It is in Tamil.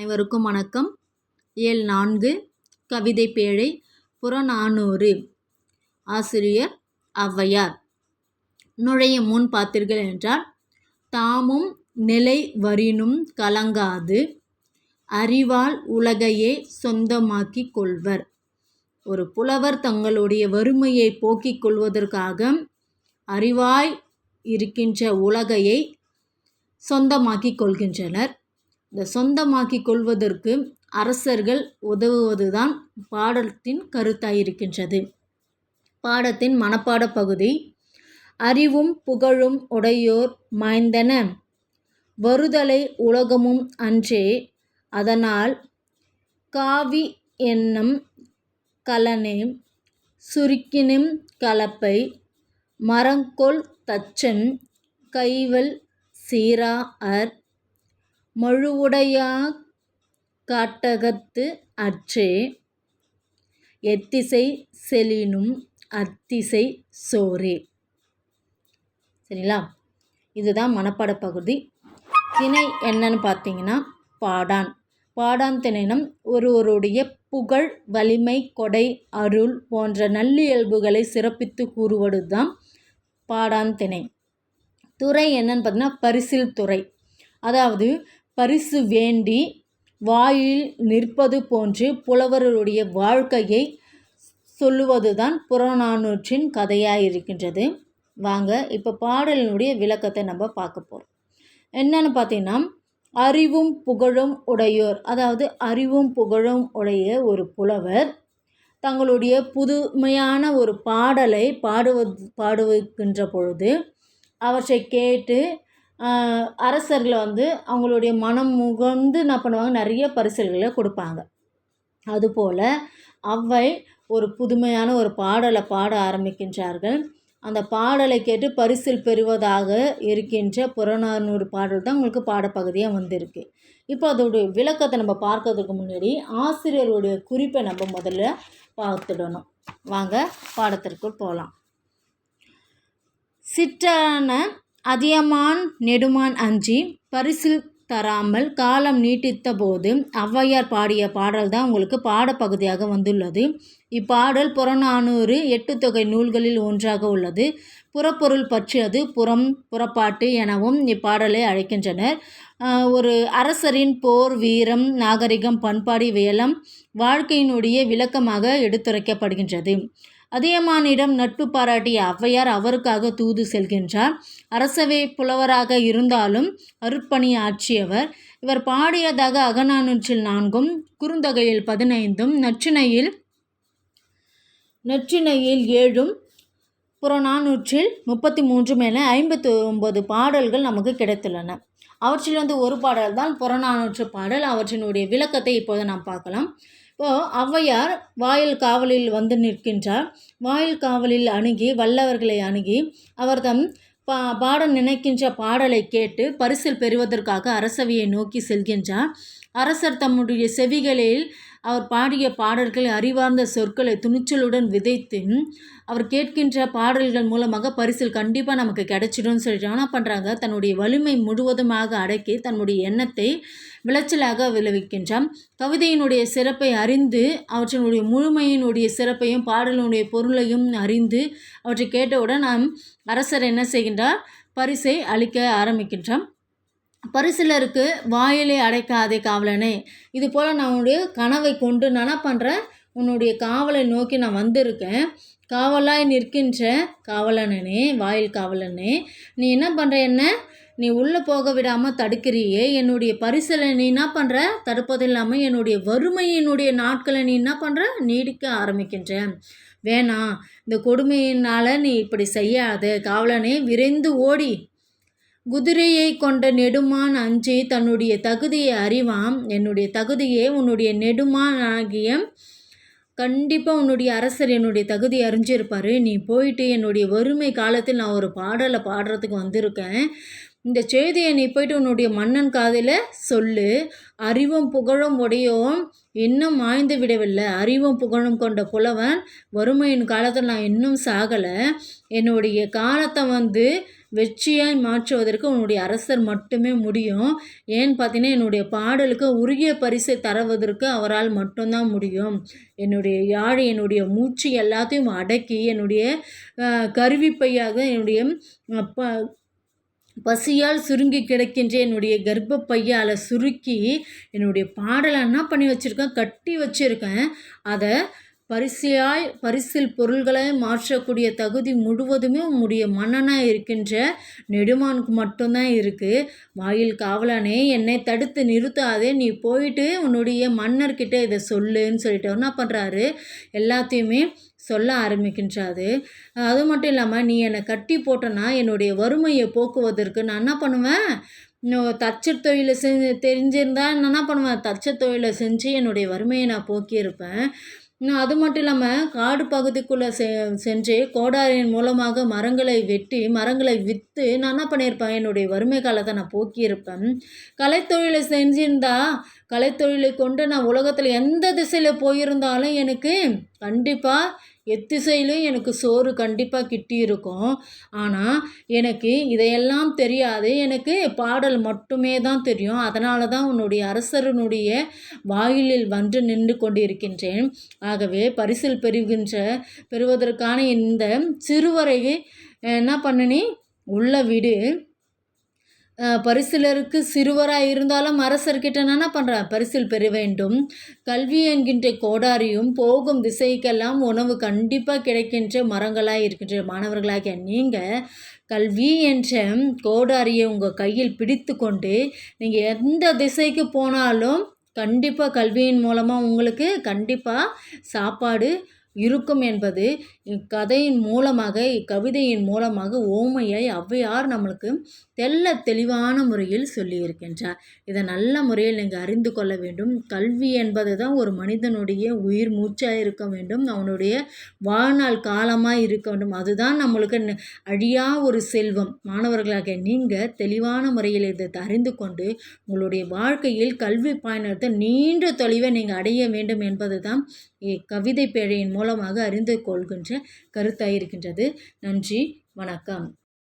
அனைவருக்கும் வணக்கம். ஏழ் நான்கு கவிதை பேழை புறநானூறு. ஆசிரியர் ஔவையார். நுழையும் முன் பார்த்தீர்கள் என்றால் தாமும் நிலை வரினும் கலங்காது. அறிவால் உலகையே சொந்தமாக்கி கொள்வர். ஒரு புலவர் தங்களுடைய வறுமையை போக்கிக் கொள்வதற்காக அறிவாய் இருக்கின்ற உலகையை சொந்தமாக்கிக் கொள்கின்றனர். இந்த சொந்தமாக்கி கொள்வதற்கு அரசர்கள் உதவுவதுதான் பாடத்தின் கருத்தாயிருக்கின்றது. பாடத்தின் மனப்பாட பகுதி அறிவும் புகழும் உடையோர் மாய்ந்தன. வருதலை உலகமும் அன்றே அதனால் காவி என்னும் கலனே சுருக்கினும் கலப்பை மரங்கொள் தச்சன் கைவல் சீரா அர் மழுவுடையாக் காட்டகத்து அற்றே. எத்திசை செலினும் அத்திசை சோரே. சரிங்களா? இதுதான் மனப்பாட பகுதி. திணை என்னன்னு பார்த்தீங்கன்னா பாடான். பாடான் திணைனம் ஒருவருடைய புகழ் வலிமை கொடை அருள் போன்ற நல்லியல்புகளை சிறப்பித்து கூறுவது தான் பாடான் திணை. துறை என்னன்னு பார்த்தீங்கன்னா பரிசில் துறை. அதாவது பரிசு வேண்டி வாயில் நிற்பது போன்று புலவர்களுடைய வாழ்க்கையை சொல்லுவது தான் புறநானூற்றின் கதையாக இருக்கின்றது வாங்க இப்போ பாடலினுடைய விளக்கத்தை நம்ம பார்க்க போகிறோம் என்னன்னு பார்த்தீங்கன்னா அறிவும் புகழும் உடையோர் அதாவது அறிவும் புகழும் உடைய ஒரு புலவர் தங்களுடைய புதுமையான ஒரு பாடலை பாடுவது பாடுவிக்கின்ற பொழுது அவற்றை கேட்டு அரசர்களை வந்து அவங்களுடைய மனம் முகந்து என்ன பண்ணுவாங்க? நிறைய பரிசல்களை கொடுப்பாங்க. அதுபோல் அவ்வை ஒரு புதுமையான ஒரு பாடலை பாட ஆரம்பிக்கின்றார்கள். அந்த பாடலை கேட்டு பரிசில் பெறுவதாக இருக்கின்ற புறநானூறு பாடல் தான் உங்களுக்கு பாடப்பகுதியாக வந்திருக்கு. இப்போ அதோடைய விளக்கத்தை நம்ம பார்க்கறதுக்கு முன்னாடி ஆசிரியருடைய குறிப்பை நம்ம முதல்ல பார்த்துடணும். வாங்க பாடத்திற்குள் போகலாம். சிற்றான அதியமான் நெடுமான் அஞ்சி பரிசில் தராமல் காலம் நீட்டித்த போது ஔவையார் பாடிய பாடல் தான் உங்களுக்கு பாடப்பகுதியாக வந்துள்ளது. இப்பாடல் புறநானூறு எட்டு தொகை நூல்களில் ஒன்றாக உள்ளது. புறப்பொருள் பற்றியது புறம் புறப்பாட்டு எனவும் இப்பாடலை அழைக்கின்றனர். ஒரு அரசரின் போர் வீரம் நாகரிகம் பண்பாடு வேலம் வாழ்க்கையினுடைய விளக்கமாக எடுத்துரைக்கப்படுகின்றது. அதியமானிடம் நட்பு பாராட்டிய ஔவையார் அவருக்காக தூது செல்கின்றார். அரசவை புலவராக இருந்தாலும் அருட்பணி ஆற்றியவர் இவர் பாடியதாக அகநானூற்றில் நான்கும் குறுந்தொகையில் பதினைந்தும் நற்றினையில் நற்றினையில் ஏழும் புறநானூற்றில் முப்பத்தி மூன்று என ஐம்பத்தி ஒன்பது பாடல்கள் நமக்கு கிடைத்துள்ளன. அவற்றில் வந்து ஒரு பாடல் தான் புறநானூற்று பாடல். அவற்றினுடைய விளக்கத்தை இப்போது நாம் பார்க்கலாம். இப்போது ஔவையார் வாயில் காவலில் வந்து நிற்கின்றார். வாயில் காவலில் அணுகி வல்லவர்களை அணுகி அவர் தம் பா பாட நினைக்கின்ற பாடலை கேட்டு பரிசில் பெறுவதற்காக அரசவையை நோக்கி செல்கின்றார். அரசர் தம்முடைய செவிகளில் அவர் பாடிய பாடல்கள் அறிவார்ந்த சொற்களை துணிச்சலுடன் விதைத்து அவர் கேட்கின்ற பாடல்கள் மூலமாக பரிசில் கண்டிப்பாக நமக்கு கிடைச்சிடும்னு சொல்லிட்டு என்ன பண்ணுறாங்க தன்னுடைய வலிமை முழுவதுமாக அடக்கி தன்னுடைய எண்ணத்தை விளைச்சலாக விளைவிக்கின்றான். கவிதையினுடைய சிறப்பை அறிந்து அவற்றினுடைய முழுமையினுடைய சிறப்பையும் பாடலினுடைய பொருளையும் அறிந்து அவற்றை கேட்டவுடன் நாம் அரசர் என்ன செய்கின்றார்? பரிசை அளிக்க ஆரம்பிக்கின்றான். பரிசிலருக்கு வாயிலை அடைக்காதே காவலனே. இது போல் நான் உன்னுடைய கனவை கொண்டு நான் என்ன பண்ணுறேன் உன்னுடைய காவலை நோக்கி நான் வந்திருக்கேன். காவலாய் நிற்கின்ற காவலனே வாயில் காவலனே நீ என்ன பண்ணுற என்ன? நீ உள்ளே போக விடாமல் தடுக்கிறியே. என்னுடைய பரிசலை நீ என்ன பண்ணுற தடுப்பது இல்லாமல் என்னுடைய வறுமையினுடைய நாட்களை நீ என்ன பண்ணுற நீடிக்க ஆரம்பிக்கின்ற வேணாம் இந்த கொடுமையினால் நீ இப்படி செய்யாத. காவலனே விரைந்து ஓடி. குதிரையை கொண்ட நெடுமான் அஞ்சி தன்னுடைய தகுதியை அறிவாம். என்னுடைய தகுதியே உன்னுடைய நெடுமான் ஆகிய கண்டிப்பாக உன்னுடைய அரசர் என்னுடைய தகுதி அறிஞ்சிருப்பார். நீ போயிட்டு என்னுடைய வறுமை காலத்தில் நான் ஒரு பாடலை பாடுறதுக்கு வந்திருக்கேன். இந்த செய்தியை நீ போயிட்டு உன்னுடைய மன்னன் காதில் சொல்லு. அறிவும் புகழும் உடையும் இன்னும் மாய்ந்து விடவில்லை. அறிவும் புகழும் கொண்ட புலவன் வறுமையின் காலத்தில் நான் இன்னும் சாகலை. என்னுடைய காலத்தை வந்து வெற்றியாய் மாற்றுவதற்கு உன்னுடைய அரசர் மட்டுமே முடியும். ஏன்னு பார்த்தீங்கன்னா என்னுடைய பாடலுக்கு உருகிய பரிசை தருவதற்கு அவரால் மட்டும்தான் முடியும். என்னுடைய யாழ் என்னுடைய மூச்சு எல்லாத்தையும் அடக்கி என்னுடைய கருவிப்பையாக என்னுடைய ப பசியால் சுருங்கி கிடக்கின்ற என்னுடைய கர்ப்பப்பையால் சுருக்கி என்னுடைய பாடலை என்ன பண்ணி வச்சுருக்கேன்? கட்டி வச்சுருக்கேன். அதை பரிசியாய் பரிசில் பொருள்களை மாற்றக்கூடிய தகுதி முழுவதுமே உன்னுடைய மன்னனாக இருக்கின்ற நெடுமானுக்கு மட்டும்தான் இருக்குது வாயில் காவலானே என்னை தடுத்து நிறுத்தாதே நீ போயிட்டு உன்னுடைய மன்னர்கிட்ட இதை சொல்லுன்னு சொல்லிட்டு என்ன பண்ணுறாரு எல்லாத்தையுமே சொல்ல ஆரம்பிக்கின்றாரு. அது மட்டும் இல்லாமல் நீ என்னை கட்டி போட்டனா என்னுடைய வறுமையை போக்குவதற்கு நான் என்ன பண்ணுவேன்? தச்சர் தொழிலை செஞ்சு தெரிஞ்சிருந்தால் நான் என்ன பண்ணுவேன்? தச்சர் தொழிலை செஞ்சு என்னுடைய வறுமையை நான் போக்கியிருப்பேன். இன்னும் அது மட்டும் இல்லாமல் காடு பகுதிக்குள்ளே செ சென்று கோடாரியின் மூலமாக மரங்களை வெட்டி மரங்களை விற்று நான் என்ன பண்ணியிருப்பேன்? என்னுடைய வறுமை காலத்தை நான் போக்கியிருப்பேன். கலைத்தொழிலை செஞ்சிருந்தா கலைத்தொழிலை கொண்டு நான் உலகத்தில் எந்த திசையில் போயிருந்தாலும் எனக்கு கண்டிப்பாக எத்திசையிலும் எனக்கு சோறு கண்டிப்பாக கிட்டி இருக்கும் ஆனால் எனக்கு இதையெல்லாம் தெரியாது. எனக்கு பாடல் மட்டுமே தான் தெரியும். அதனால தான் உன்னுடைய அரசரனுடைய வாயிலில் வந்து நின்று கொண்டிருக்கின்றேன். ஆகவே பரிசில் பெறுகின்ற பெறுவதற்கான இந்த சிறுவரையை என்ன பண்ணினி? உள்ள விடு. பரிசிலருக்கு சிறுவராக இருந்தாலும் அரசர்கிட்ட என்ன பண்ணுறான் பரிசில் பெற வேண்டும். கல்வி என்கின்ற கோடாரியும் போகும் திசைக்கெல்லாம் உணவு கண்டிப்பாக கிடைக்கின்ற மரங்களாக இருக்கின்ற மாணவர்களாகிய நீங்கள் கல்வி என்ற கோடாரியை உங்கள் கையில் பிடித்து கொண்டு நீங்கள் எந்த திசைக்கு போனாலும் கண்டிப்பாக கல்வியின் மூலமாக உங்களுக்கு கண்டிப்பாக சாப்பாடு இருக்கும் என்பது இக்கதையின் மூலமாக இக்கவிதையின் மூலமாக ஓமையை ஔவையார் நம்மளுக்கு தெல்ல தெளிவான முறையில் சொல்லியிருக்கின்றார். இதை நல்ல முறையில் நீங்கள் அறிந்து கொள்ள வேண்டும். கல்வி என்பது தான் ஒரு மனிதனுடைய உயிர் மூச்சாக இருக்க வேண்டும். அவனுடைய வாழ்நாள் காலமாக இருக்க வேண்டும். அதுதான் நம்மளுக்கு அழியா ஒரு செல்வம். மாணவர்களாக நீங்கள் தெளிவான முறையில் இதை அறிந்து கொண்டு உங்களுடைய வாழ்க்கையில் கல்வி பயணத்தை நீண்ட தொலைவை நீங்கள் அடைய வேண்டும் என்பது தான் கவிதை பேழையின் மூலமாக அறிந்து கொள்கின்ற கருத்தாயிருக்கின்றது. நன்றி வணக்கம்.